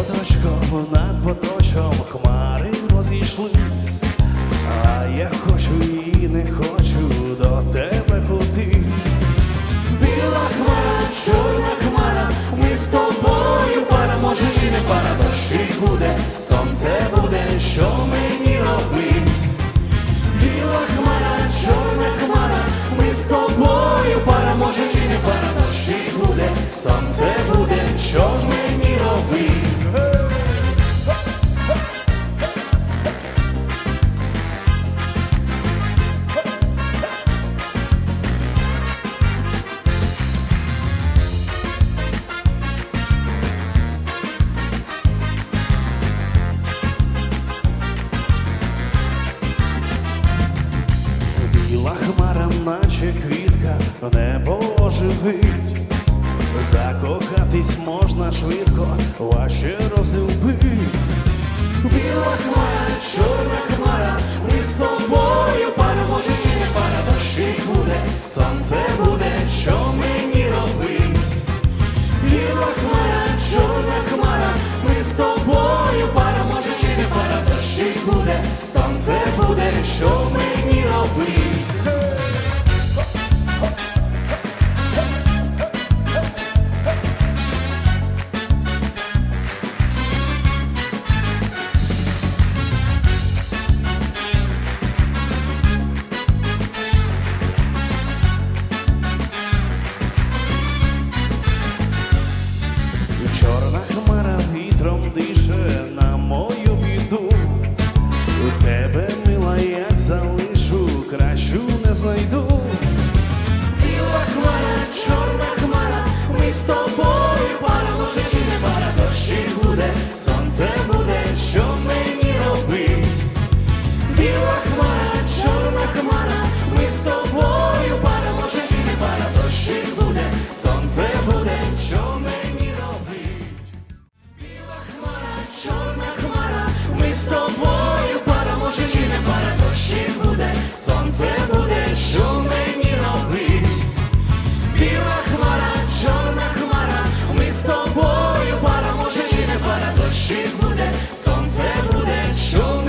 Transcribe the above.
поточком, над поточком хмари розійшлись, а я хочу і не хочу до тебе ходити. Біла хмара, чорна хмара, ми з тобою пара, може і не пара, дощі буде, сонце буде, що мені робить. Біла хмара, чорна хмара, ми з тобою пара, може і не пара, дощі буде, сонце буде, що ж мені робить. Хмара, наче квітка, небо оживить. Закохатись можна швидко, важче розлюбить. Біла хмара, чорна хмара, ми з тобою пара, може і не пара, дощі буде, сонце буде, що мені робить? Біла хмара, чорна хмара, ми з тобою пара, може і не пара, дощі буде, сонце буде, що мені робить? З тобою пара, може чи не пара, дощі буде, сонце буде, що мені робить? Біла хмара, чорна хмара, ми з тобою пара, може чи не пара, дощі буде, сонце буде, що мені робить? Біла хмара, чорна хмара, ми з тобою хмара дощі буде, сонце буде. Що